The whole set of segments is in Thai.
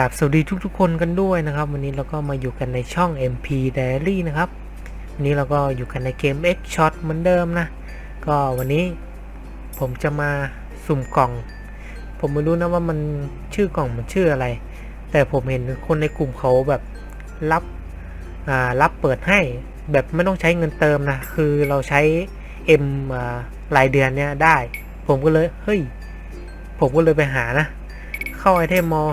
กราบสวัสดีทุกๆคนกันด้วยนะครับ วันนี้เราก็มาอยู่กันในช่อง MP Diary นะครับ วันนี้เราก็อยู่กันในเกม X Shot เหมือนเดิมนะ ก็วันนี้ผมจะมาสุ่มกล่อง ผมไม่รู้นะว่ามันชื่อกล่องมันชื่ออะไร แต่ผมเห็นคนในกลุ่มเขาแบบรับอ่ารับเปิดให้แบบไม่ต้องใช้เงินเติมนะ คือเราใช้ M อ่ารายเดือนเนี่ยได้ ผมก็เลยเฮ้ยผมก็เลยไปหานะ เข้าไอเทมมอ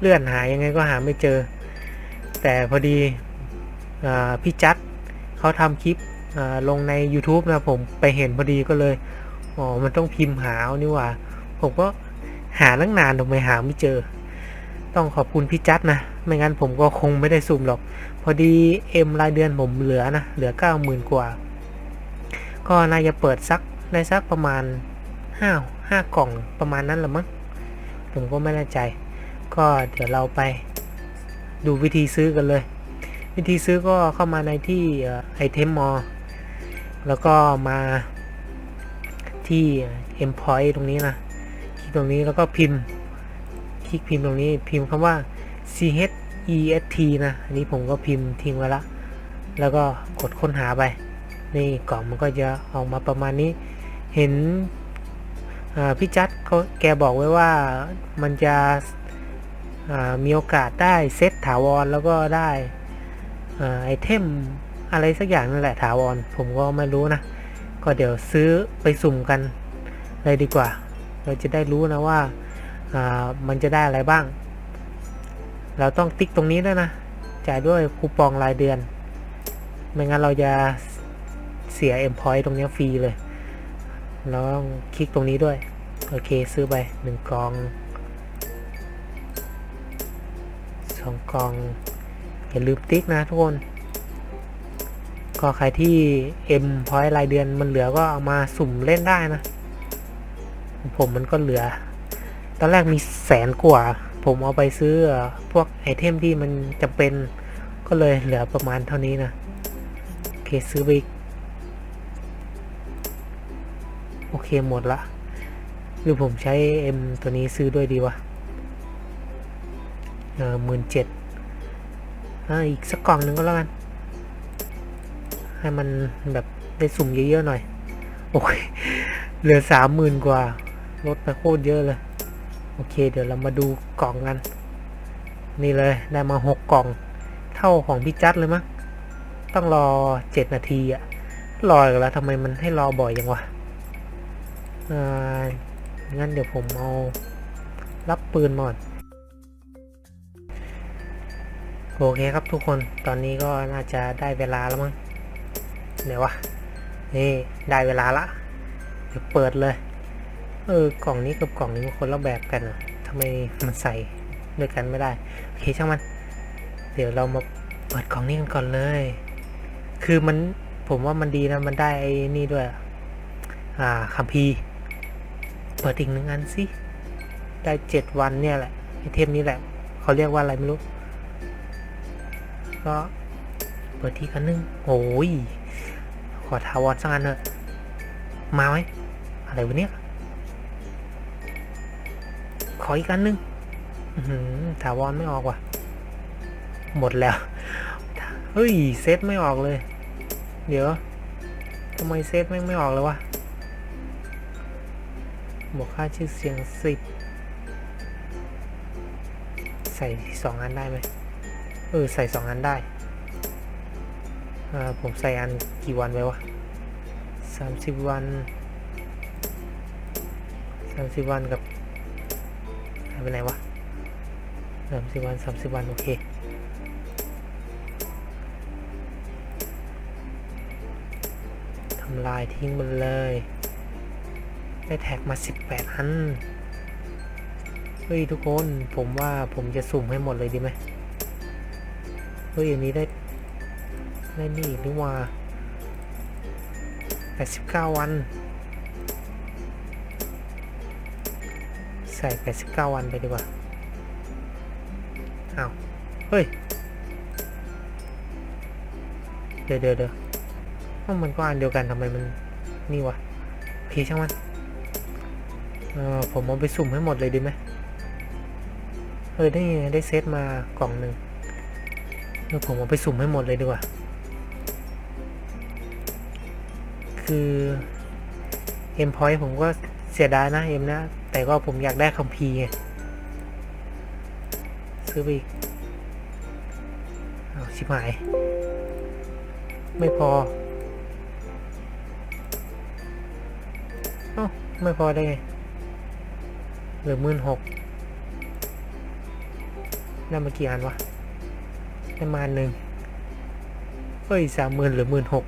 เลื่อนหายังไงก็หาไม่เจอ แต่พอดีอพี่จัดเขาทำคลิปลงใน YouTube นะผมไปเห็นพอดีก็เลยอ๋อมันต้องพิมพ์หาเอานี่ว่า ผมก็หาตั้งนานทำไมหาไม่เจอ ต้องขอบคุณพี่จัดนะ ไม่งั้นผมก็คงไม่ได้สุ่มหรอก พอดีเอ็มรายเดือนผมเหลือนะ เหลือเก้าหมื่นกว่า ก็น่าจะเปิดสักได้สักประมาณห้าห้ากล่องประมาณนั้นละมั้งผมก็ไม่แน่ใจ ก็เดี๋ยวเราไปดูวิธีซื้อกันเลย วิธีซื้อก็เข้ามาในที่ไอเทมมอแล้วก็มาที่ e m p o i ตรงนี้นะ คลิกตรงนี้แล้วก็พิมพ์ คลิกพิมพ์ตรงนี้พิมพ์คำว่า c h e s t นะ อันนี้ผมก็พิมพ์ทิ้งไว้ละ แล้วก็กดค้นหาไป นี่กล่องมันก็จะออกมาประมาณนี้ เห็นพี่จัดเขาแกบอกไว้ว่ามันจะ มีโอกาสได้เซตถาวรแล้วก็ได้อาไอเทมอะไรสักอย่างนั่นแหละถาวร ผมก็ไม่รู้นะ ก็เดี๋ยวซื้อไปสุ่มกันเลยดีกว่า เราจะได้รู้นะว่ามันจะได้อะไรบ้าง เราต้องติ๊กตรงนี้ด้วยนะ จ่ายด้วยคูปองรายเดือน ไม่งั้นเราจะเสีย e m p o i ตรงนี้ฟรีเลย เราต้องคลิกตรงนี้ด้วย โอเค ซื้อไปหนึ่งกอง องกล่อง อย่าลืมติ๊กนะทุกคน ก็ใครที่ M พอยรายเดือนมันเหลือก็เอามาสุ่มเล่นได้นะ ผมมันก็เหลือ ตอนแรกมีแสนกว่า ผมเอาไปซื้อพวกไอเทมที่มันจำเป็นก็เลยเหลือประมาณเท่านี้นะ โอเคซื้อไปโอเคหมดละหรือผมใช้ M ตัวนี้ซื้อด้วยดีวะ เออหมื่นเจ็ดอีกสักกล่องหนึ่งก็แล้วกัน ให้มันแบบได้สุ่มเยอะๆหน่อย โอเคเหลือสามหมื่นกว่า ลดไปโคตรเยอะเลย โอเค เดี๋ยวเรามาดูกล่องกัน นี่เลย ได้มาหกกล่อง เท่าของพี่จัดเลยมั้ง ต้องรอเจ็ดนาทีอะรออแล้วทำไมมันให้รอบ่อยยังวะงั้นเดี๋ยวผมเอารับปืนมาก่อน โอเคครับทุกคนตอนนี้ก็น่าจะได้เวลาแล้วมั้งเดี๋ยววะนี่ได้เวลาละเดี๋ยวเปิดเลย เออกล่องนี้กับกล่องนี้มันคนละแบบกันอะทำไมมันใส่ด้วยกันไม่ได้โอเคช่างมัน เดี๋ยวเรามาเปิดกล่องนี้กันก่อนเลย คือมันผมว่ามันดีนะมันได้ไอ้นี่ด้วย อ่าคัมภีร์เปิดอีกหนึ่งอันสิได้เจ็ดวันเนี่ยแหละไอเทมนี้แหละเขาเรียกว่าอะไรไม่รู้ ก็ เปิดที่กันนึงโอ้ย ขอทาวอนสักอันเถอะมาไหมอะไรวะเนี่ย ขออีกอันนึงอื้อหือถาวรไม่ออกว่ะ หมดแล้ว เฮ้ย เซตไม่ออกเลย เดี๋ยวทำไมเซตไม่ไม่ออกเลยวะ บวกค่าชื่อเสียงสิบ ใส่สองอันได้ไหม ออ ใส่สองอันได้ ผมใส่อันกี่วันไว้วะสามสิบวันสามสิบวันกับหายไปไหนวะสามสิบวันสามสิบวัน โอเค ทำลายทิ้งมันเลย ได้แท็กมา18อัน เฮ้ย ทุกคน ผมว่าผมจะสุ่มให้หมดเลยดีไหม ฮ้ยอันนี้ได้ได้นี่อีกนี่ว่า89 วัน ใส่ 89 วันไปดีกว่าอ้าวเฮ้ย เดี๋ยวเดี๋ยวเดี๋ยวอ้าวมันก็อันเดียวกันทำไมมันนี่วะโอเคช่างมันเออผมเอาไปสุ่มให้หมดเลยดีไหมเออได้ไงได้เซตมากล่องหนึ่ง เดี๋ยวผมเอาไปสุ่มให้หมดเลยดีกว่า คือเอ็มพอยผมก็เสียดายนะเอ็มนะ แต่ก็ผมอยากได้คัมภีร์ซื้อไปอีกเอาวชิบหาย ไม่พอเอ้าไม่พอได้ไงเหลือหมื่นหกได้มากี่อันวะ ได้มาอันหนึ่งเฮ้ยสามหมื่นหรือหมื่นหก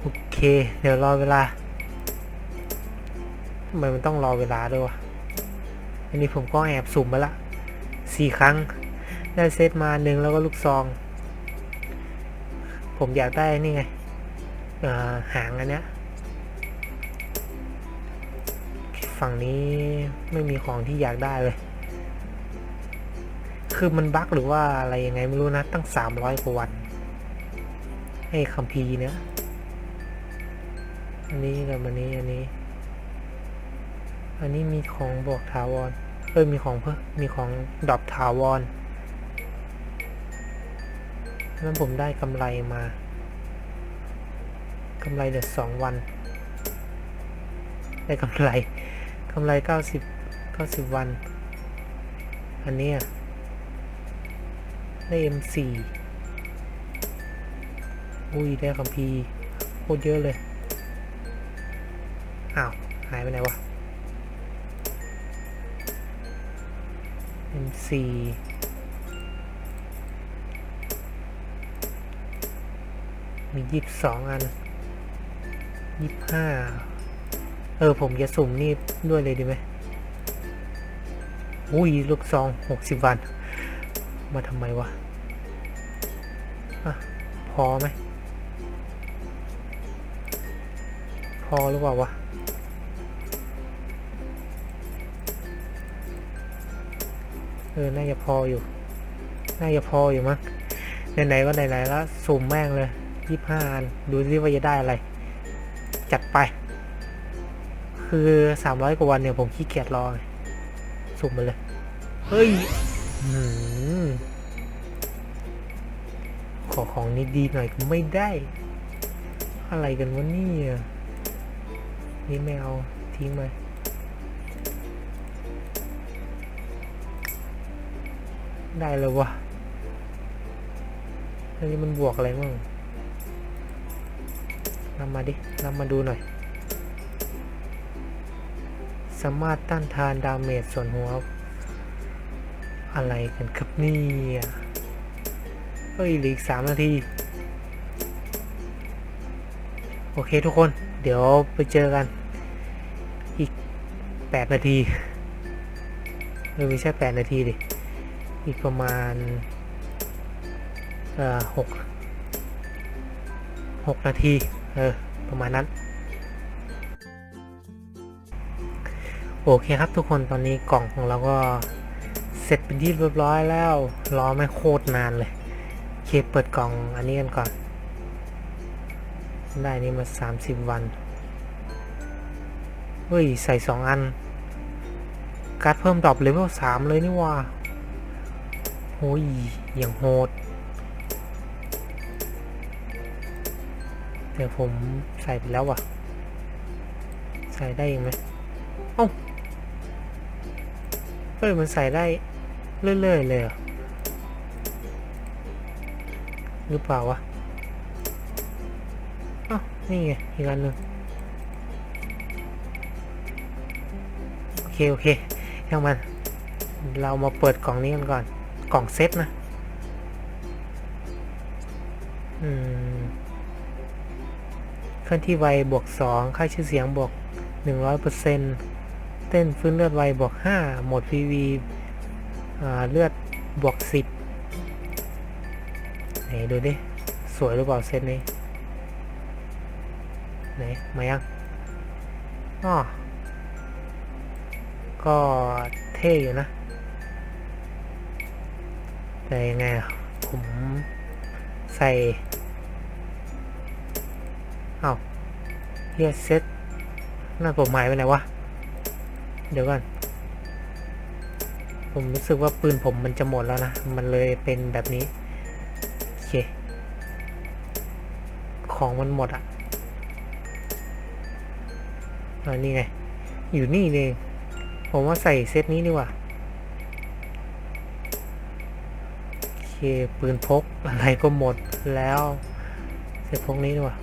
โอเค เดี๋ยวรอเวลาทำไมมันต้องรอเวลาด้วยวะอันนี้ผมก็แอบสุ่มมาละสี่ครั้ง ได้เซตมาหนึ่งแล้วก็ลูกซอง ผมอยากได้นี่ไงหางอันเนี้ยฝั่งนี้ไม่มีของที่อยากได้เลย คือมันบั๊กหรือว่าอะไรยังไงไม่รู้นะ ตั้งสามร้อยกว่าวันให้คัมภีร์เนี่ยอันนี้กับอันนี้อันนี้ อันนี้มีของบวกถาวรเอ้ยมีของเพิ่มมีของดอปถาวรนั้นผมได้กำไรมากำไรเดือสองวัน ได้กำไรกำไรเก้าสิบเก้าสิบวัน อันนี้ย ได้ M4 อุ้ย ได้คัมภีโคตรเยอะเลย อ้าว หายไปไหนวะ M4 มียี่สิบสองอันยี่สิบห้าเออ ผมจะสุ่มนี่ด้วยเลยดีไหมอุ้ย ลูกซองหกสิบวัน มาทำไมวะอะพอไหม พอหรือเปล่าวะ เออ น่าจะพออยู่ น่าจะพออยู่มั้ง ไหนๆก็ไหนๆแล้วสุ่มแม่งเลยยี่ห้าอัน ดูซิว่าจะได้อะไร จัดไป คือสามร้อยกว่าวันเนี่ยผมขี้เกียจรอสุ่มมาเลย เฮ้ย ขอของนี้ดีหน่อยก็ไม่ได้ อะไรกันวะเนี่ยนี่ไม่เอาทิ้งไปได้เลยวะอันนี้มันบวกอะไรมั่งนำมาดินำมาดูหน่อย สามารถต้านทานดาเมจส่วนหัว อะไรกันครับเนี่ยเฮ้ยเหลืออีกสามนาที โอเคทุกคน เดี๋ยวไปเจอกัน อีกแปดนาทีเออไม่ใช่แปดนาทีดิ อีกประมาณ เอ่อหกหกนาที เออ ประมาณนั้น โอเคครับทุกคนตอนนี้กล่องของเราก็ เสร็จเป็นที่เรียบร้อยแล้ว รอไม่โคตรนานเลยเคเปิดกล่องอันนี้กันก่อน ได้นี่มา 30 วัน เฮ้ย ใส่สองอัน การ์ดเพิ่มดรอปเลเวลสามเลยนี่ว่าโอ้ยอย่างโหดเดี๋ยวผมใส่ไปแล้วว่ะ ใส่ได้ยังไหมเอ้าเฮ้ยมันใส่ได้ เรื่อยๆเลยหรือเปล่าวะอ้าวนี่ไงอีกอันหนึ่งโอเค โอเคยังมัน เรามาเปิดกล่องนี้กันก่อน กล่องเซตนะ อืมเคลื่อนที่ไวบวก 2 ค่าชื่อเสียงบวก 100%เต้นฟื้นเลือดไวบวก 5 หมด PV อ่า เลือดบวก10ไหนดูดิ สวยหรือเปล่าเซตนี้ ไหน มายังอ๋อก็เท่อยู่นะ แต่ยังไงผมใส่เอาเฮียเซตน้าผมหายไปไหนวะ เดี๋ยวก่อน ผมรู้สึกว่าปืนผมมันจะหมดแล้วนะ มันเลยเป็นแบบนี้ โอเค ของมันหมดอะอ่านี่ไง อยู่นี่เอง ผมว่าใส่เซตนี้ดีกว่า โอเค ปืนพกอะไรก็หมดแล้วเซตพกนี้ดีกว่า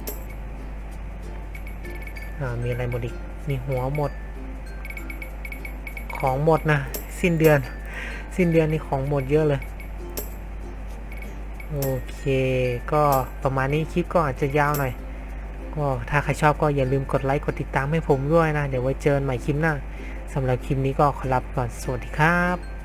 อ่า มีอะไรหมดอีก มีหัวหมด ของหมดนะ สิ้นเดือน สิ้นเดือนนี่ของหมดเยอะเลย โอเค ก็ประมาณนี้คลิปก็อาจจะยาวหน่อย ก็ถ้าใครชอบก็อย่าลืมกดไลค์กดติดตามให้ผมด้วยนะ เดี๋ยวไว้เจอกันใหม่คลิปหน้าสำหรับคลิปนี้ก็ขอลาไปก่อน สวัสดีครับ